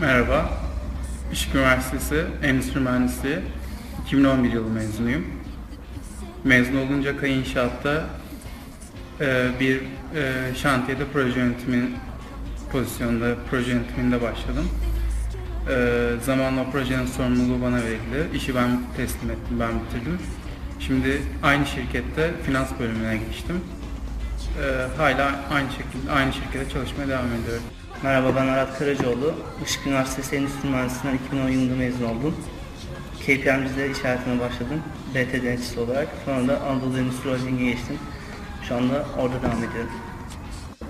Merhaba. Işık Üniversitesi Endüstri Mühendisliği 2011 yılı mezunuyum. Mezun olunca Kaya İnşaat'ta e, bir e, şantiyede proje yönetimi pozisyonunda, proje yönetiminde başladım. E, zamanla projenin sorumluluğu bana verildi. İşi ben teslim ettim, ben bitirdim. Şimdi aynı şirkette finans bölümüne geçtim. E, hala aynı şekilde, aynı şirkette çalışmaya devam ediyorum. Merhaba ben Arat Karacaoğlu. Işık Üniversitesi Endüstri Mühendisliğinden 2010 yılında mezun oldum. KPMG'de iş hayatına başladım. BT denetçisi olarak. Sonra da Anadolu Endüstri Holding'e geçtim. Şu anda orada devam ediyorum.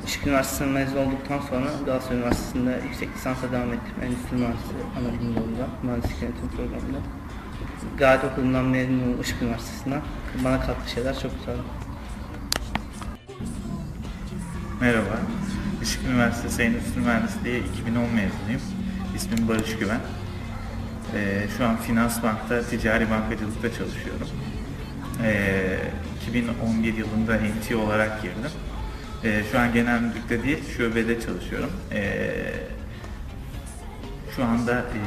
Işık Üniversitesi'nden mezun olduktan sonra Galatasaray Üniversitesi'nde yüksek lisansa devam ettim. Endüstri Mühendisliği ana bilim dalında, mühendislik yönetim programında. Gayet okulundan memnunum Işık Üniversitesi'nden. Bana kattığı şeyler çok güzel. Merhaba. Işık Üniversitesi Endüstri Mühendisliği 2010 mezunuyum. İsmim Barış Güven. Ee, şu an Finans Bank'ta ticari bankacılıkta çalışıyorum. Ee, 2011 yılında MT olarak girdim. Ee, şu an genel müdürlükte değil, şubede çalışıyorum. Ee, şu anda e,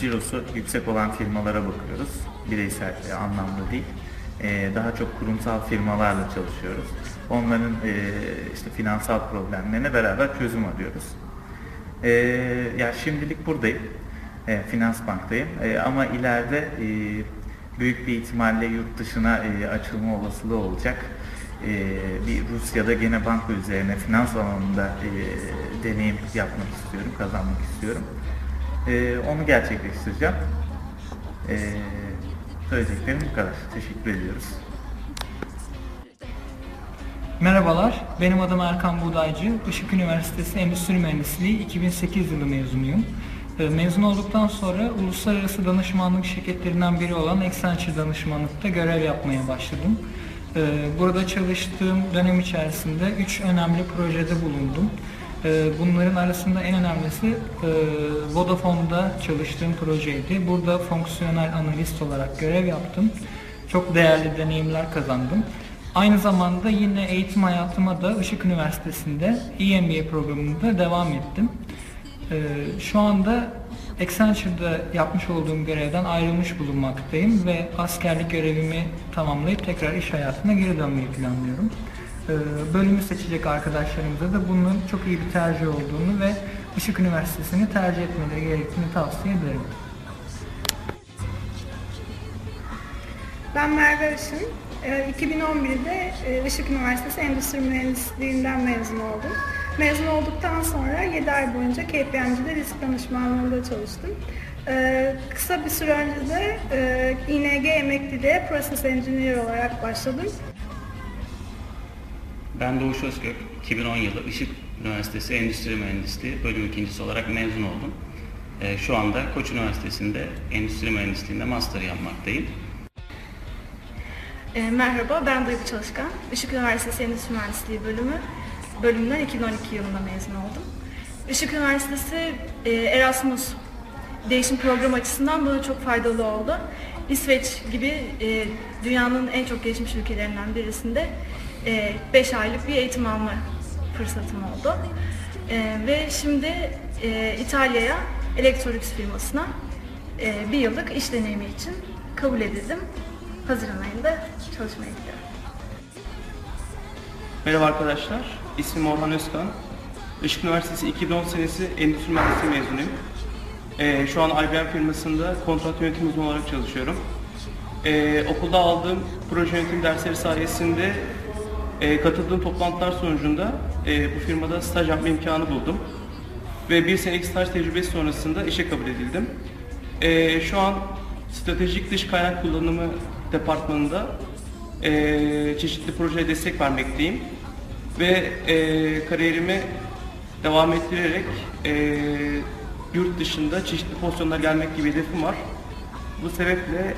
cirosu yüksek olan firmalara bakıyoruz. Bireysel e, anlamda değil. E, daha çok kurumsal firmalarla çalışıyoruz. Onların e, işte finansal problemlerine beraber çözüm arıyoruz. E, ya şimdilik buradayım. E, Finans Bank'tayım. E, ama ileride e, büyük bir ihtimalle yurt dışına e, açılma olasılığı olacak. E, bir Rusya'da gene banka üzerine finans alanında e, deneyim yapmak istiyorum, kazanmak istiyorum. Ee, onu gerçekleştireceğim. Ee, söyleyeceklerim bu kadar. Teşekkür ediyoruz. Merhabalar, benim adım Erkan Buğdaycı. Işık Üniversitesi Endüstri Mühendisliği 2008 yılı mezunuyum. Ee, Mezun olduktan sonra uluslararası danışmanlık şirketlerinden biri olan Accenture danışmanlıkta görev yapmaya başladım. Ee, Burada çalıştığım dönem içerisinde 3 önemli projede bulundum. Ee, Bunların arasında en önemlisi e, Vodafone'da çalıştığım projeydi. Burada fonksiyonel analist olarak görev yaptım. Çok değerli deneyimler kazandım. Aynı zamanda yine eğitim hayatıma da Işık Üniversitesi'nde EMBA programında devam ettim. Ee, Şu anda Accenture'da yapmış olduğum görevden ayrılmış bulunmaktayım ve askerlik görevimi tamamlayıp tekrar iş hayatına geri dönmeyi planlıyorum. Ee, Bölümü seçecek arkadaşlarımıza da bunun çok iyi bir tercih olduğunu ve Işık Üniversitesi'ni tercih etmeleri gerektiğini tavsiye ederim. Ben Merve Işın. Ee, 2011'de e, Işık Üniversitesi Endüstri Mühendisliğinden mezun oldum. Mezun olduktan sonra 7 ay boyunca KPMG'de risk danışmanlığında çalıştım. Ee, Kısa bir süre önce de e, ING emekliliğe Process Engineer olarak başladım. Ben Doğuş Özgök, 2010 yılı Işık Üniversitesi Endüstri Mühendisliği bölüm ikincisi olarak mezun oldum. Ee, Şu anda Koç Üniversitesi'nde Endüstri Mühendisliği'nde master yapmaktayım. E, merhaba, ben Duygu Çalışkan. Işık Üniversitesi Endüstri Mühendisliği bölümü bölümünden 2012 yılında mezun oldum. Işık Üniversitesi e, Erasmus değişim programı açısından bana çok faydalı oldu. İsveç gibi e, dünyanın en çok gelişmiş ülkelerinden birisinde 5 aylık bir eğitim alma fırsatım oldu. E, ve şimdi e, İtalya'ya Electrolux firmasına e, bir yıllık iş deneyimi için kabul edildim. Haziran ayında çalışmaya gidiyorum. Merhaba arkadaşlar, ismim Orhan Özkan. Işık Üniversitesi 2010 senesi Endüstri Mühendisliği mezunuyum. Ee, şu an IBM firmasında kontrat yönetim uzmanı olarak çalışıyorum. Ee, okulda aldığım proje yönetim dersleri sayesinde e, katıldığım toplantılar sonucunda e, bu firmada staj yapma imkanı buldum. Ve bir senelik staj tecrübesi sonrasında işe kabul edildim. Ee, şu an stratejik dış kaynak kullanımı departmanında e, çeşitli projeye destek vermekteyim ve e, kariyerimi devam ettirerek e, yurt dışında çeşitli pozisyonlara gelmek gibi hedefim var. Bu sebeple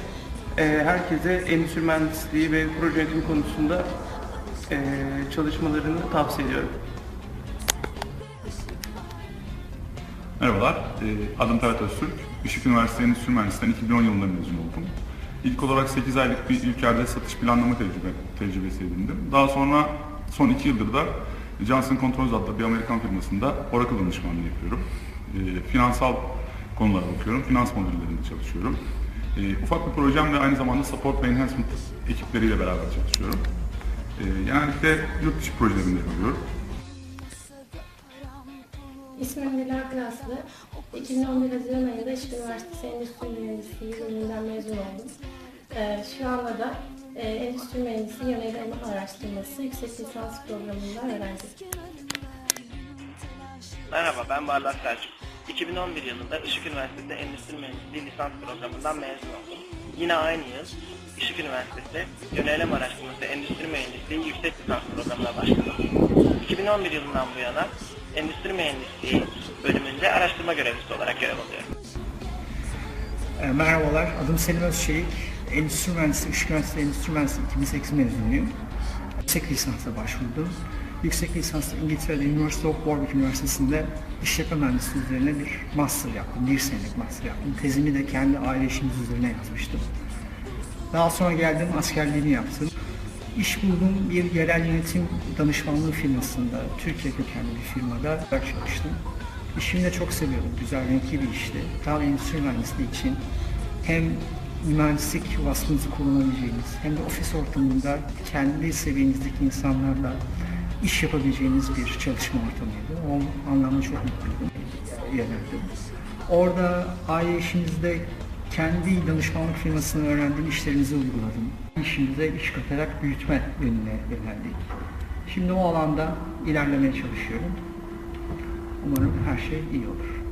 e, herkese endüstri mühendisliği ve proje yönetimi konusunda e, çalışmalarını tavsiye ediyorum. Merhabalar, e, adım Talat Öztürk. Işık Üniversitesi Endüstri Mühendisliğinden 2010 yılında mezun oldum. İlk olarak 8 aylık bir ülkede satış planlama tecrübe, tecrübesi edindim. Daha sonra son 2 yıldır da Johnson Controls adlı bir Amerikan firmasında Oracle danışmanlığı yapıyorum. E, finansal konulara bakıyorum. Finans modüllerinde çalışıyorum. E, ufak bir projem ve aynı zamanda support ve enhancement ekipleriyle beraber çalışıyorum. E, genellikle yurt dışı projelerinde yer alıyorum. İsmim Bilal Kraslı. 2011 Haziran ayında Işık Üniversitesi Endüstri Mühendisliği bölümünden mezun oldum. Ee, şu anda da e, Endüstri Mühendisliği Yönelim Araştırması yüksek lisans programında öğrenciyim. Merhaba ben Barlas Selçuk. 2011 yılında Işık Üniversitesi Endüstri Mühendisliği lisans programından mezun oldum. Yine aynı yıl Işık Üniversitesi Yönelim Araştırması Endüstri Mühendisliği yüksek lisans programına başladım. 2011 yılından bu yana Endüstri Mühendisliği bölümünde araştırma görevlisi olarak görev alıyorum. E, Merhabalar, adım Selim Özçelik. Endüstri Mühendisliği, Işık Üniversitesi Endüstri Mühendisliği 2008 mezunuyum. Yüksek lisansa başvurdum. Yüksek lisansta İngiltere'de University of Warwick Üniversitesi'nde işletme mühendisliği üzerine bir master yaptım. Bir senelik master yaptım. Tezimi de kendi aile işimiz üzerine yazmıştım. Daha sonra geldim askerliğimi yaptım. İş buldum bir yerel yönetim danışmanlığı firmasında, Türkiye kökenli bir firmada çalıştım. İşimi de çok seviyordum, güzel renkli bir işti. Tam endüstri mühendisliği için hem mühendislik vasfınızı kullanabileceğiniz hem de ofis ortamında kendi seviyenizdeki insanlarla iş yapabileceğiniz bir çalışma ortamıydı. O anlamda çok mutluydum, yöneldim. Orada aile işimizde kendi danışmanlık firmasını öğrendiğim işlerimizi uyguladım. İşimize iş katarak büyütme yönüne yöneldik. Şimdi o alanda ilerlemeye çalışıyorum. Umarım her şey iyi olur.